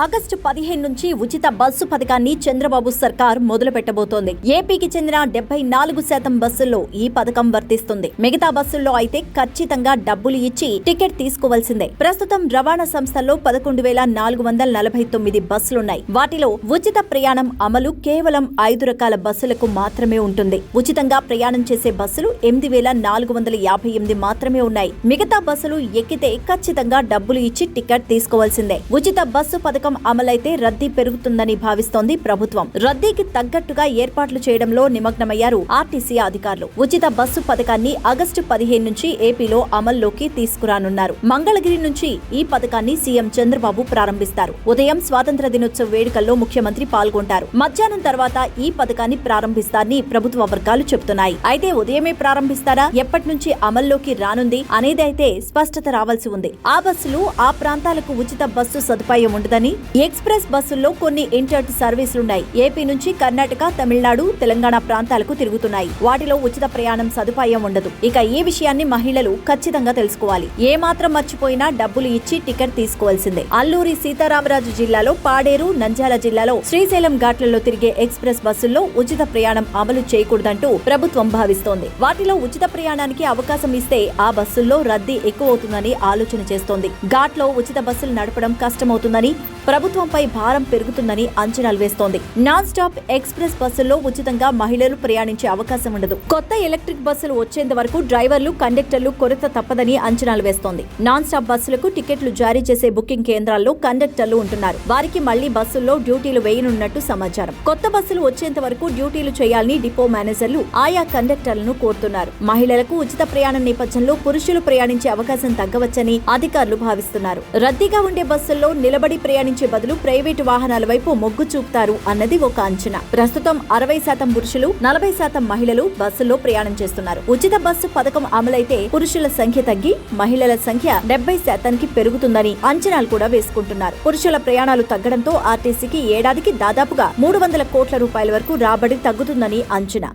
August పదిహేను నుంచి ఉచిత బస్సు పథకాన్ని చంద్రబాబు సర్కార్ మొదలు పెట్టబోతోంది ఏపీకి చెందిన డెబ్బై నాలుగు శాతం బస్సుల్లో ఈ పథకం వర్తిస్తుంది. మిగతా బస్సుల్లో అయితే ఖచ్చితంగా డబ్బులు ఇచ్చి టికెట్ తీసుకోవాల్సిందే. ప్రస్తుతం రవాణా సంస్థల్లో పదకొండు వేల నాలుగు వందల నలభై తొమ్మిది బస్సులున్నాయి. వాటిలో ఉచిత ప్రయాణం అమలు కేవలం ఐదు రకాల బస్సులకు మాత్రమే ఉంటుంది. ఉచితంగా ప్రయాణం చేసే బస్సులు ఎనిమిది వేల నాలుగు వందల యాభై ఎనిమిది మాత్రమే ఉన్నాయి. మిగతా బస్సులు ఎక్కితే ఖచ్చితంగా డబ్బులు ఇచ్చి టికెట్ తీసుకోవాల్సిందే. ఉచిత బస్సు పథకం పథకం అమలైతే రద్దీ పెరుగుతుందని భావిస్తోంది ప్రభుత్వం. రద్దీకి తగ్గట్టుగా ఏర్పాట్లు చేయడంలో నిమగ్నమయ్యారు ఆర్టీసీ అధికారులు. ఉచిత బస్సు పథకాన్ని ఆగస్టు పదిహేను నుంచి ఏపీలో అమల్లోకి తీసుకురానున్నారు. మంగళగిరి నుంచి ఈ పథకాన్ని సీఎం చంద్రబాబు ప్రారంభిస్తారు. ఉదయం స్వాతంత్ర దినోత్సవ వేడుకల్లో ముఖ్యమంత్రి పాల్గొంటారు. మధ్యాహ్నం తర్వాత ఈ పథకాన్ని ప్రారంభిస్తారని ప్రభుత్వ వర్గాలు చెబుతున్నాయి. అయితే ఉదయమే ప్రారంభిస్తారా? ఎప్పటి నుంచి అమల్లోకి రానుంది? అనేది అయితే స్పష్టత రావాల్సి ఉంది. ఆ బస్సులు ఆ ప్రాంతాలకు ఉచిత బస్సు సదుపాయం ఉండదని ఎక్స్ప్రెస్ బస్సుల్లో కొన్ని ఇంటర్ట్ సర్వీసులున్నాయి. ఏపీ నుంచి కర్ణాటక తమిళనాడు తెలంగాణ ప్రాంతాలకు తిరుగుతున్నాయి. వాటిలో ఉచిత ప్రయాణం సదుపాయం ఉండదు. ఇక ఈ విషయాన్ని మహిళలు ఖచ్చితంగా తెలుసుకోవాలి. ఏ మాత్రం మర్చిపోయినా డబ్బులు ఇచ్చి టికెట్ తీసుకోవాల్సిందే. అల్లూరి సీతారామరాజు జిల్లాలో పాడేరు నంద్యాల జిల్లాలో శ్రీశైలం ఘాట్లలో తిరిగే ఎక్స్ప్రెస్ బస్సుల్లో ఉచిత ప్రయాణం అమలు చేయకూడదంటూ ప్రభుత్వం భావిస్తోంది. వాటిలో ఉచిత ప్రయాణానికి అవకాశం ఇస్తే ఆ బస్సుల్లో రద్దీ ఎక్కువవుతుందని ఆలోచన చేస్తోంది. ఘాట్లో ఉచిత బస్సులు నడపడం కష్టమవుతుందని ప్రభుత్వంపై భారం పెరుగుతుందని అంచనాలు వేస్తోంది. నాన్ స్టాప్ ఎక్స్ప్రెస్ బస్సుల్లో ఉచితంగా మహిళలు ప్రయాణించే అవకాశం ఉండదు. కొత్త ఎలక్ట్రిక్ బస్సులు వచ్చేంత వరకు డ్రైవర్లు కండక్టర్లు కొరత తప్పదని అంచనాలు వేస్తోంది. నాన్ స్టాప్ బస్సులకు టికెట్లు జారీ చేసే బుకింగ్ కేంద్రాల్లో కండక్టర్లు ఉంటున్నారు. వారికి మళ్ళీ బస్సుల్లో డ్యూటీలు వేయనున్నట్టు సమాచారం. కొత్త బస్సులు వచ్చేంత వరకు డ్యూటీలు చేయాలని డిపో మేనేజర్లు ఆయా కండక్టర్లను కోరుతున్నారు. మహిళలకు ఉచిత ప్రయాణం నేపథ్యంలో పురుషులు ప్రయాణించే అవకాశం తగ్గవచ్చని అధికారులు భావిస్తున్నారు. రద్దీగా ఉండే బస్సుల్లో నిలబడి ప్రయాణించే బదులు ప్రైవేటు వాహనాల వైపు మొగ్గు చూపుతారు అన్నది ఒక అంచనా. ప్రస్తుతం అరవై శాతం పురుషులు నలభై శాతం మహిళలు బస్సుల్లో ప్రయాణం చేస్తున్నారు. ఉచిత బస్సు పథకం అమలైతే పురుషుల సంఖ్య తగ్గి మహిళల సంఖ్య డెబ్బై శాతానికి పెరుగుతుందని అంచనాలు కూడా వేసుకుంటున్నారు. పురుషుల ప్రయాణాలు తగ్గడంతో ఆర్టీసీకి ఏడాదికి దాదాపుగా మూడు వందల కోట్ల రూపాయల వరకు రాబడి తగ్గుతుందని అంచనా.